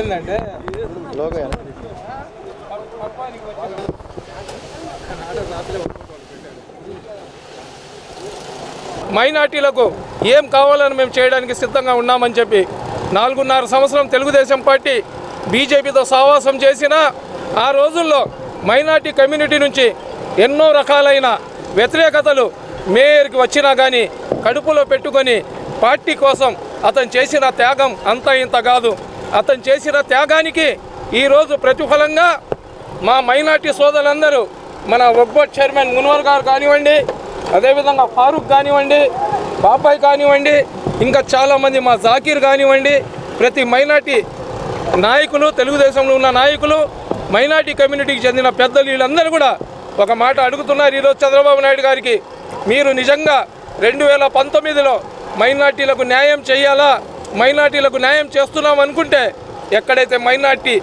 ఏంటంటే? మైనార్టీలకు ఏం కావాలని మేము చేయడానికి సిద్ధంగా ఉన్నామని చెప్పి నాలుగున్నర సంవత్సరం తెలుగుదేశం పార్టీ బీజేపీతో సావాసం చేసిన ఆ రోజుల్లో మైనార్టీ కమ్యూనిటీ నుంచి ఎన్నో రకాలైన వ్యతిరేకతలు మేయర్కి వచ్చినా కానీ కడుపులో పెట్టుకొని పార్టీ కోసం అతను చేసిన త్యాగం అంత ఇంత కాదు. అతను చేసిన త్యాగానికి ఈరోజు ప్రతిఫలంగా మా మైనార్టీ సోదరులందరూ మన ఒక్బోట్ చైర్మన్ మున్వర్ గారు కానివ్వండి అదేవిధంగా ఫారూక్ కానివ్వండి బాబాయ్ కానివ్వండి ఇంకా చాలామంది మా జాకీర్ కానివ్వండి ప్రతి మైనార్టీ నాయకులు తెలుగుదేశంలో ఉన్న నాయకులు మైనార్టీ కమ్యూనిటీకి చెందిన పెద్దలు వీళ్ళందరూ కూడా ఒక మాట అడుగుతున్నారు ఈరోజు చంద్రబాబు నాయుడు గారికి. మీరు నిజంగా రెండు వేల పంతొమ్మిదిలో మైనార్టీలకు న్యాయం చేయాలా? మైనార్టీలకు న్యాయం చేస్తున్నాం అనుకుంటే ఎక్కడైతే మైనార్టీ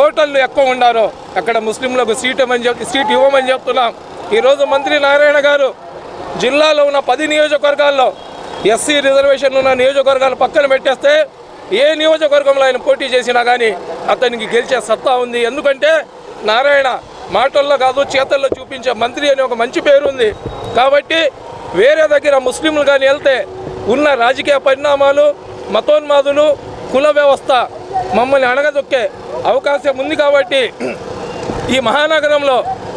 ఓటర్లు ఎక్కువ ఉండారో అక్కడ ముస్లింలకు సీట్ ఇవ్వమని చెప్ సీట్ ఇవ్వమని చెప్తున్నాం. ఈరోజు మంత్రి నారాయణ గారు జిల్లాలో ఉన్న పది నియోజకవర్గాల్లో ఎస్సీ రిజర్వేషన్ ఉన్న నియోజకవర్గాలు పక్కన పెట్టేస్తే ఏ నియోజకవర్గంలో ఆయన పోటీ చేసినా కానీ అతనికి గెలిచే సత్తా ఉంది. ఎందుకంటే నారాయణ మాటల్లో కాదు చేతల్లో చూపించే మంత్రి అనే ఒక మంచి పేరు ఉంది. కాబట్టి వేరే దగ్గర ముస్లింలు కానీ వెళ్తే ఉన్న రాజకీయ పరిణామాలు మతోన్మాదులు కుల వ్యవస్థ మమ్మల్ని అణగదొక్కే అవకాశం ఉంది కాబట్టి ఈ మహానగరంలో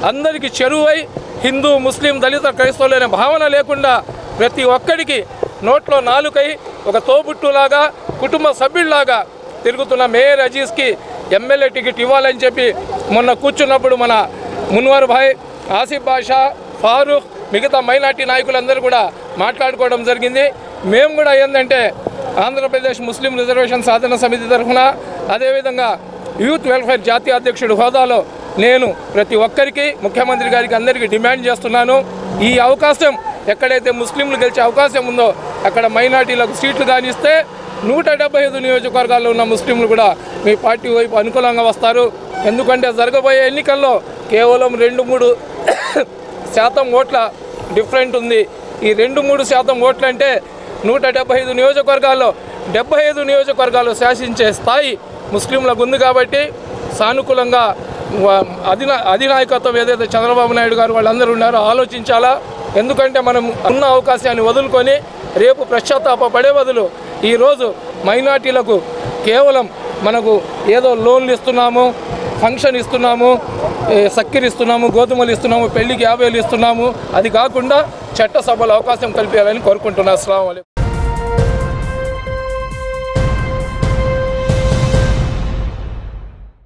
అందరికీ చెరువై హిందూ ముస్లిం దళిత క్రైస్తవులనే భావన లేకుండా ప్రతి ఒక్కడికి నోట్లో నాలుకై ఒక తోబుట్టులాగా కుటుంబ సభ్యుల్లాగా తిరుగుతున్న మేయర్ అజీజ్కి ఎమ్మెల్యే టికెట్ ఇవ్వాలని చెప్పి మొన్న కూర్చున్నప్పుడు మన మున్వర్ భాయ్ ఆసిఫ్ బాషా ఫారూక్ మిగతా మైనార్టీ నాయకులందరూ కూడా మాట్లాడుకోవడం జరిగింది. మేము కూడా ఏంటంటే ఆంధ్రప్రదేశ్ ముస్లిం రిజర్వేషన్ సాధన సమితి తరఫున అదేవిధంగా యూత్ వెల్ఫేర్ జాతీయ అధ్యక్షుడు హోదాలో నేను ప్రతి ఒక్కరికి ముఖ్యమంత్రి గారికి అందరికీ డిమాండ్ చేస్తున్నాను. ఈ అవకాశం ఎక్కడైతే ముస్లింలు గెలిచే అవకాశం ఉందో అక్కడ మైనార్టీలకు సీట్లు కానిస్తే నూట డెబ్బై ఐదు నియోజకవర్గాల్లో ఉన్న ముస్లింలు కూడా మీ పార్టీ వైపు అనుకూలంగా వస్తారు. ఎందుకంటే జరగబోయే ఎన్నికల్లో కేవలం రెండు మూడు శాతం ఓట్ల డిఫరెంట్ ఉంది. ఈ రెండు మూడు శాతం ఓట్లంటే నూట డెబ్బై ఐదు నియోజకవర్గాల్లో డెబ్బై ఐదు నియోజకవర్గాలు శాసించే స్థాయి ముస్లింలకు ఉంది కాబట్టి సానుకూలంగా అధినా అధినాయకత్వం ఏదైతే చంద్రబాబు నాయుడు గారు వాళ్ళందరూ ఉన్నారో ఆలోచించాలా? ఎందుకంటే మనం ఉన్న అవకాశాన్ని వదులుకొని రేపు పశ్చాత్తాప పడే బదులు ఈరోజు మైనార్టీలకు కేవలం మనకు ఏదో లోన్లు ఇస్తున్నాము ఫంక్షన్ ఇస్తున్నాము ఏ, సక్కెర ఇస్తున్నాము గోధుమలు ఇస్తున్నాము పెళ్ళికి యాభైలు ఇస్తున్నాము. అది కాకుండా చట్టసభలో అవకాశం కల్పించాలని కోరుకుంటున్నాను అస్సలం